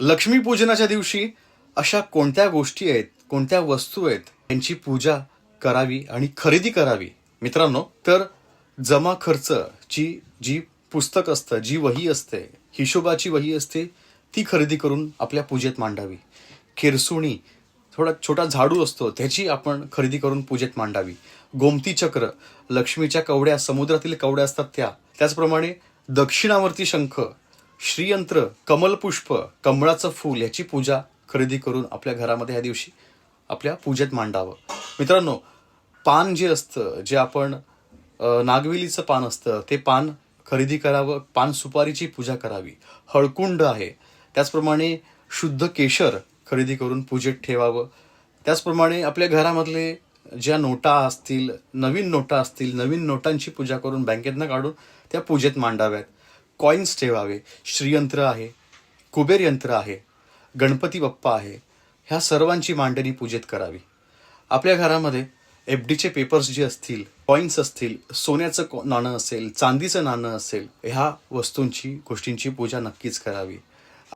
लक्ष्मीपूजनाच्या दिवशी अशा कोणत्या गोष्टी आहेत कोणत्या वस्तू आहेत यांची पूजा करावी आणि खरेदी करावी? मित्रांनो तर जमा खर्च जी जी पुस्तक असतं जी वही असते हिशोबाची वही असते ती खरेदी करून आपल्या पूजेत मांडावी. खिरसुणी थोडा छोटा झाडू असतो त्याची आपण खरेदी करून पूजेत मांडावी. गोमती चक्र लक्ष्मीच्या कवड्या समुद्रातील कवड्या असतात त्या. त्याचप्रमाणे दक्षिणावर्ती शंख श्रीयंत्र कमलपुष्प कमळाचं फूल याची पूजा खरेदी करून आपल्या घरामध्ये ह्या दिवशी आपल्या पूजेत मांडावं. मित्रांनो पान जे असतं जे आपण नागवेलीचं पान असतं ते पान खरेदी करावं पान सुपारीची पूजा करावी. हळकुंड आहे. त्याचप्रमाणे शुद्ध केशर खरेदी करून पूजेत ठेवावं. त्याचप्रमाणे आपल्या घरामधले ज्या नोटा असतील नवीन नोटा असतील नवीन नोटांची पूजा करून बँकेतनं काढून त्या पूजेत मांडाव्यात. कॉईन्स ठेवावे. श्रीयंत्र आहे कुबेर यंत्र आहे गणपती बाप्पा आहे ह्या सर्वांची मांडणी पूजेत करावी. आपल्या घरामध्ये एफ डीचे पेपर्स जे असतील कॉईन्स असतील सोन्याचं को- नाणं असेल चांदीचं नाणं असेल ह्या वस्तूंची गोष्टींची पूजा नक्कीच करावी.